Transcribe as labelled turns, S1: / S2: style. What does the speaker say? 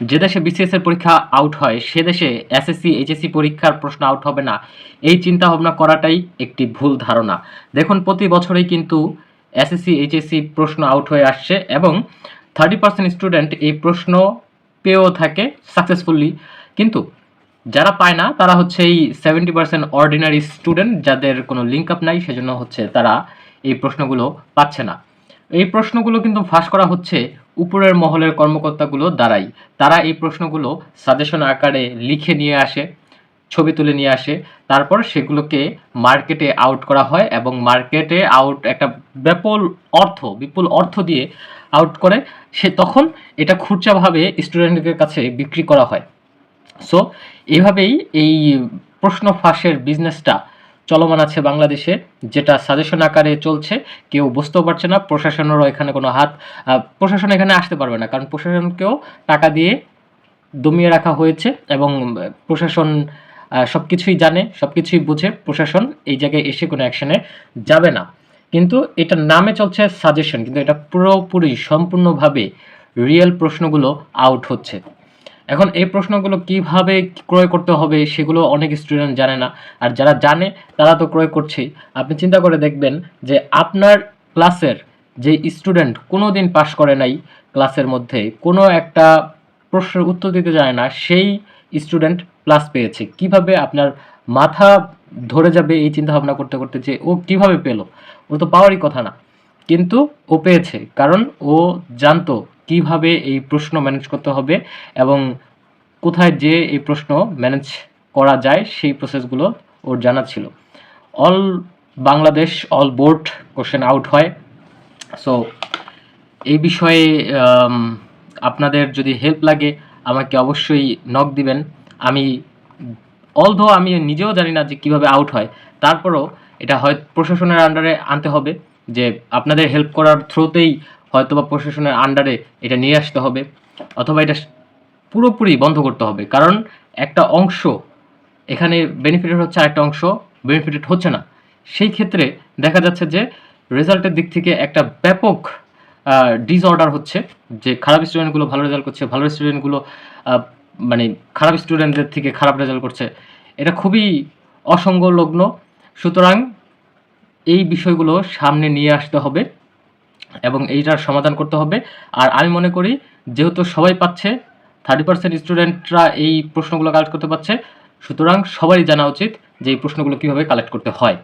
S1: যে দেশে বিসিএস এর পরীক্ষা আউট হয়, সে দেশে এসএসসি এইচএসসি পরীক্ষার প্রশ্ন আউট হবে না। এই চিন্তা ভাবনা করাটাই একটি ভুল ধারণা। দেখুন, প্রতি বছরেই কিন্তু এসএসসি এইচএসসি প্রশ্ন আউট হয়ে আসছে এবং থার্টি পার্সেন্ট স্টুডেন্ট এই প্রশ্ন পেয়েও থাকে সাকসেসফুলি কিন্তু যারা পায় না, তারা হচ্ছে এই সেভেন্টি পার্সেন্ট অর্ডিনারি স্টুডেন্ট যাদের কোনো লিঙ্ক আপ নাই, সেজন্য হচ্ছে তারা এই প্রশ্নগুলো পাচ্ছে না। এই প্রশ্নগুলো কিন্তু ফাঁস করা হচ্ছে উপরের মহলের কর্মকর্তাগুলো দ্বারাই তারা এই প্রশ্নগুলো সাজেশন আকারে লিখে নিয়ে আসে, ছবি তুলে নিয়ে আসে। তারপর সেগুলোকে মার্কেটে আউট করা হয় এবং মার্কেটে আউট একটা বিপুল অর্থ বিপুল অর্থ দিয়ে আউট করে। সে তখন এটা খুচরাভাবে স্টুডেন্টদের কাছে বিক্রি করা হয়। সো এভাবেই এই প্রশ্ন ফাঁসের বিজনেসটা চলমান আছে বাংলাদেশে, যেটা সাজেশন আকারে চলছে। কেউ বুঝতেও পারছে না, প্রশাসনেরও এখানে কোনো হাত প্রশাসন এখানে আসতে পারবে না, কারণ প্রশাসনকেও টাকা দিয়ে দমিয়ে রাখা হয়েছে এবং প্রশাসন সব কিছুই জানে সব কিছুই বুঝে প্রশাসন এই জায়গায় এসে কোনো অ্যাকশনে যাবে না। কিন্তু এটা নামে চলছে সাজেশন কিন্তু এটা পুরোপুরি সম্পূর্ণভাবে রিয়েল প্রশ্নগুলো আউট হচ্ছে। এখন এই প্রশ্নগুলো কীভাবে ক্রয় করতে হবে সেগুলো অনেক স্টুডেন্ট জানে না। আর যারা জানে, তারা তো ক্রয় করছেই। আপনি চিন্তা করে দেখবেন যে আপনার ক্লাসের যে স্টুডেন্ট কোনো দিন পাশ করে নাই ক্লাসের মধ্যে, কোনো একটা প্রশ্নের উত্তর দিতে জানে না, সেই স্টুডেন্ট প্লাস পেয়েছে। কীভাবে আপনার মাথা ধরে যাবে এই চিন্তা ভাবনা করতে করতে যে ও কীভাবে পেল? ও তো পাওয়ারই কথা না। কিন্তু ও পেয়েছে, কারণ ও জানতো কীভাবে এই প্রশ্ন ম্যানেজ করতে হবে এবং কোথায় যে এই প্রশ্ন ম্যানেজ করা যায় সেই প্রসেসগুলো ওর জানা ছিল। All Bangladesh all board question out হয়। সো এই বিষয়ে আপনাদের যদি হেল্প লাগে, আমাকে অবশ্যই নক দিবেন। আমি অলধো আমি নিজেও জানি না যে কীভাবে আউট হয়, তারপরও এটা হয় প্রশাসনের আন্ডারে আনতে হবে যে আপনাদের হেল্প করার থ্রুতেই হয়তো বা প্রশাসনের আন্ডারে এটা নিয়ে আসতে হবে, অথবা এটা পুরোপুরি বন্ধ করতে হবে। কারণ একটা অংশ এখানে বেনিফিটেড হচ্ছে আরেকটা অংশ বেনিফিটেড হচ্ছে না। সেই ক্ষেত্রে দেখা যাচ্ছে যে রেজাল্টের দিক থেকে একটা ব্যাপক ডিসঅর্ডার হচ্ছে, যে খারাপ স্টুডেন্টগুলো ভালো রেজাল্ট করছে, ভালো স্টুডেন্টগুলো মানে খারাপ স্টুডেন্টদের থেকে খারাপ রেজাল্ট করছে। এটা খুবই অসংলগ্ন সুতরাং এই বিষয়গুলো সামনে নিয়ে আসতে হবে। এবং এইটার সমাধান করতে হবে। আর আমি মনে করি, যেহেতু সবাই পাচ্ছে থার্টি পার্সেন্ট স্টুডেন্টরা এই প্রশ্নগুলো কালেক্ট করতে পারছে, সুতরাং সবারই জানা উচিত যে এই প্রশ্নগুলো কীভাবে কালেক্ট করতে হয়।